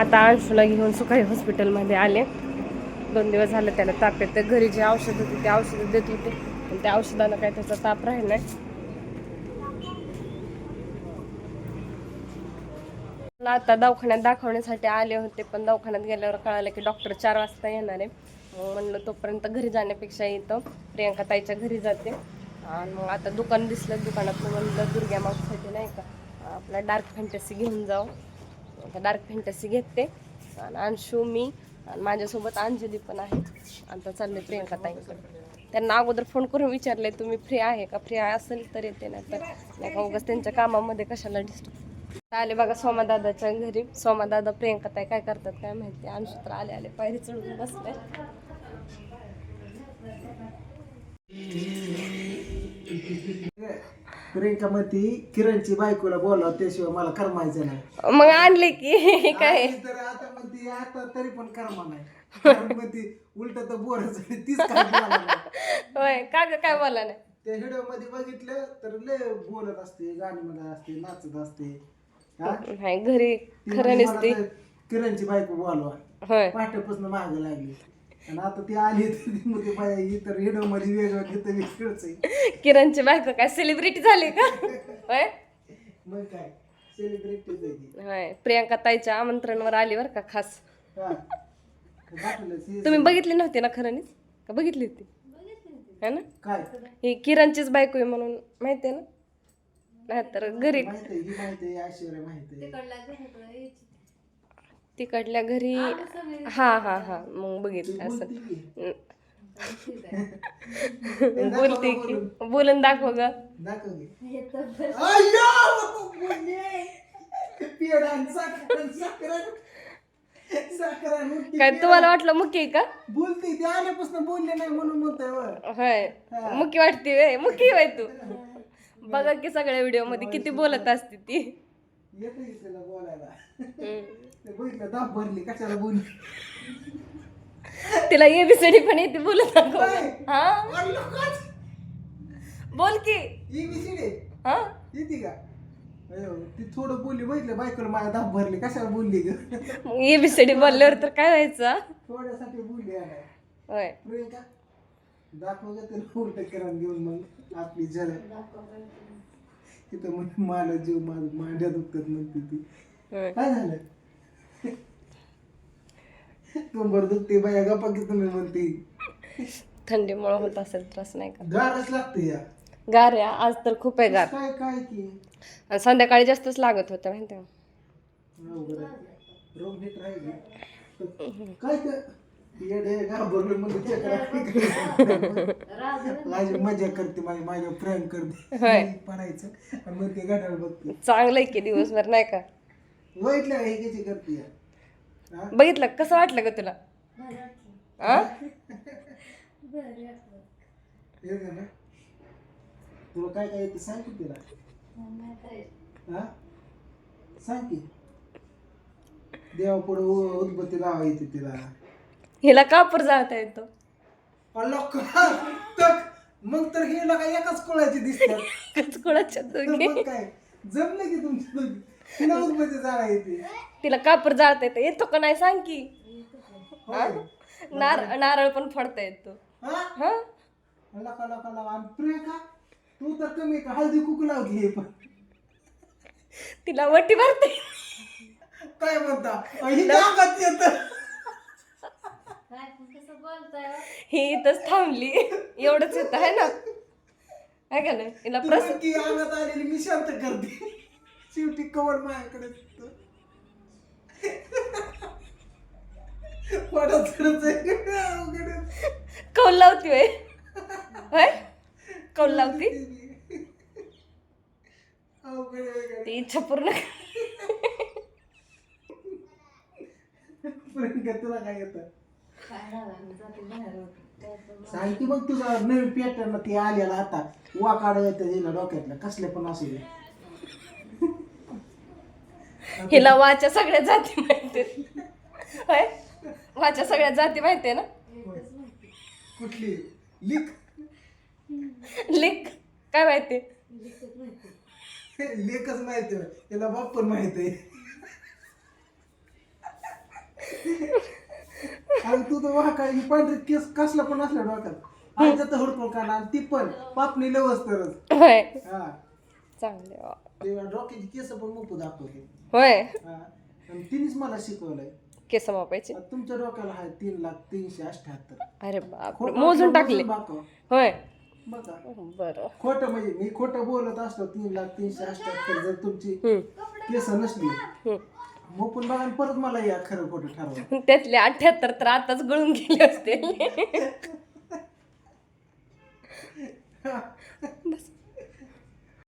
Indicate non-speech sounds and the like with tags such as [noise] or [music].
आता अंशूला घेऊन सुखाई हॉस्पिटलमध्ये आले. दोन दिवस झाले त्याला ताप येते घरी जे औषध होते ते औषधं देत होते. पण त्या औषधानं काय त्याचा ताप राहील नाही. आता दवाखान्यात दाखवण्यासाठी आले होते पण दवाखान्यात गेल्यावर कळालं की डॉक्टर चार वाजता येणार आहे. मग म्हणलं तोपर्यंत घरी जाण्यापेक्षा इथं प्रियंका ताईच्या घरी जाते. आणि मग आता दुकान दिसलं दुकानात म्हणलं दुर्ग्या मागसाठी नाही का आपला डार्क फॅन्टसी घेऊन जाऊ. डार्क फॅन्टसी घेते. आणि अंशू मी आणि माझ्यासोबत अंजली पण आहे आता चालले प्रियंका ताईंकडे. त्यांना अगोदर फोन करून विचारले तुम्ही फ्री आहे का? फ्री आहे असेल तर येते नाही तर नाही का उगाच त्यांच्या कामामध्ये कशाला डिस्टर्ब आले बघा सोमादादाच्या घरी. सोमादादा प्रियंका ताई काय करतात काय माहिती? अंशू तर आले आले पायरी चढून बसले. प्रियंका मध्ये किरणची बायकोला बोलाव त्याशिवाय मला करमायचं नाही. मग आणले की काय? आणि तर आता म्हणते आता तरी पण कर्मा नाही. कारण म्हणते उलट तर बोरच आहे, तीच काय बोलायला नाही. होय का ग काय बोला नाही? त्या व्हिडिओमध्ये बघितलं तर लय बोलत असते गाणी म्हणत असते नाचत असते. हा? नाही घरी ती खरं म्हणते नसते. तर किरणची बायको बोलवा. होय. पाठ्यापासून मागे लागली. आणि आता ती आली तर ती म्हणते बाया इतर व्हिडिओमध्ये वेगळं घेतं वेगळंच आहे. किरणची बायको काय सेलिब्रिटी झाली का? होय? मग काय? सेलिब्रिटीच आहे ती होय. प्रियंका ताईच्या आमंत्रणवर आली बरं का खास. हा. दाखवलं तुम्ही बघितली नव्हती ना खरंच का बघितली होती? है ना? काय? ही किरणचीच बायको आहे म्हणून माहिती आहे ना? नाहीतर घरी माहीत आहे ही माहिती आहे ऐश्वर्या माहिती आहे. तिकडल्या घरी हा हा हा मग बघितलं असं. बोलती की? बोलून. दाखव ग. काय. तुम्हाला वाटलं मुकी आहे का? बोलते ते आल्यापासून बोलले नाही म्हणून म्हणतोय वर. होय. मुकी वाटते वे मुकी वाय तू. बघा की सगळ्या व्हिडिओमध्ये किती बोलत. असते ती. बोलायला. बघितलं दाब भरली कशाला बोलली? तिला एबीसीडी पण येते बोलत दाखव? हा? बोल की. ABCD? हा? येते का? ती थोडं बोलली बघितलं बायकोला माझ्या दाब भरली कशाला बोलली ग? मग एबीसीडी बोलल्यावर तर काय व्हायचं? थोड्यासाठी बोलली आलाय होय. प्रियंका दाखव ग त्याला उलट किरण घेऊन मग आपली झलक तिथं म्हण मला जीव माझ मांड्या म्हणते ती. होय. काय झालं? कंबर दुखते बाया गप्पा तुम्ही म्हणते. थंडीमुळे होत असेल त्रास नाही का गारच लागते या. गार आहे आज तर खूप आहे गार. काय काय की? आणि संध्याकाळी जास्तच लागत होतं माहिती आहे का? अवघड आहे. रोग नीट राहिली. काय तर येडे घाबरलो म्हणजे चक्र माझी मजा करते माझी माझ्या प्रेम करते. होय. पडायचं आणि मग ते गाठाळ बघते. चांगलं आहे की दिवसभर नाही का? वाईटल्या हे? हा? बघितलं? कसं वाटलं ग तुला? आ? हे? का ना? तुला काय काय येते सांग की तिला. हा? सांग की. देवा पुढे उदबत्ती लावा येते तिला. हिला कापूर जाळता येतो? तक मग तर हे लोक एकाच कोळाची दिसतात. कचकुळाच्या दोघी मग काय? जमलं की तुमची दोघी. तिला येते कापूर जाळता येतं. येतो का नाही सांग की. नार नारळ पण फोडता येतो. हा? हा? लका आणि प्रियंका तू तर कमी का? हळदी कुकू पण. तिला वटी भरते काय म्हणता? ही गावात येत. ही इथंच थांबली. एवढंच येत आहे ना? आहे का नाही? तिला प्रस की अंगात आलेली मी शांत करते. शेवटी कवर माझ्याकडे. कौल लावती वय होय? कौल लावती? ती इच्छा पूर्ण तुला काय येतं? सांग की मग तुझा नवीन पॅटर्न ती आलेला आता. वाकाड येतं डोक्यातलं. कसले पण असू दे. हिला वाच्या सगळ्या जाती माहिती होय? वाच्या सगळ्या जाती माहिती ना. कुठली? लिख लिख काय माहिती? लेखच माहिती त्याला बाप पण माहीत आहे. आणि तू तर वाह काय ही पांढरी केस कसला पण असल्या डोक्यात. आणि त्यात हुडकून आणि ती पण. पापणी लवस तरच. हा. चांगले. ते केस पण मुकू दाखवते. होय. हा. आणि तिनेच मला शिकवलंय. केस मापायचे आता तुमच्या डोक्याला आहे तीन लाख तीनशे अठ्याहत्तर. अरे बाप खोटं मोजून टाकले. दाखव. होय. बघा. बरं. खोटं म्हणजे मी खोटं बोलत असलो तीन लाख तीनशे अठ्याहत्तर जर तुमची हम्म, केस नसली हम्म. मग पण बघा आणि परत मला या खरं खोटं ठरवा. [laughs] त्यातले अठ्याहत्तर तर आताच गळून गेले असते [laughs]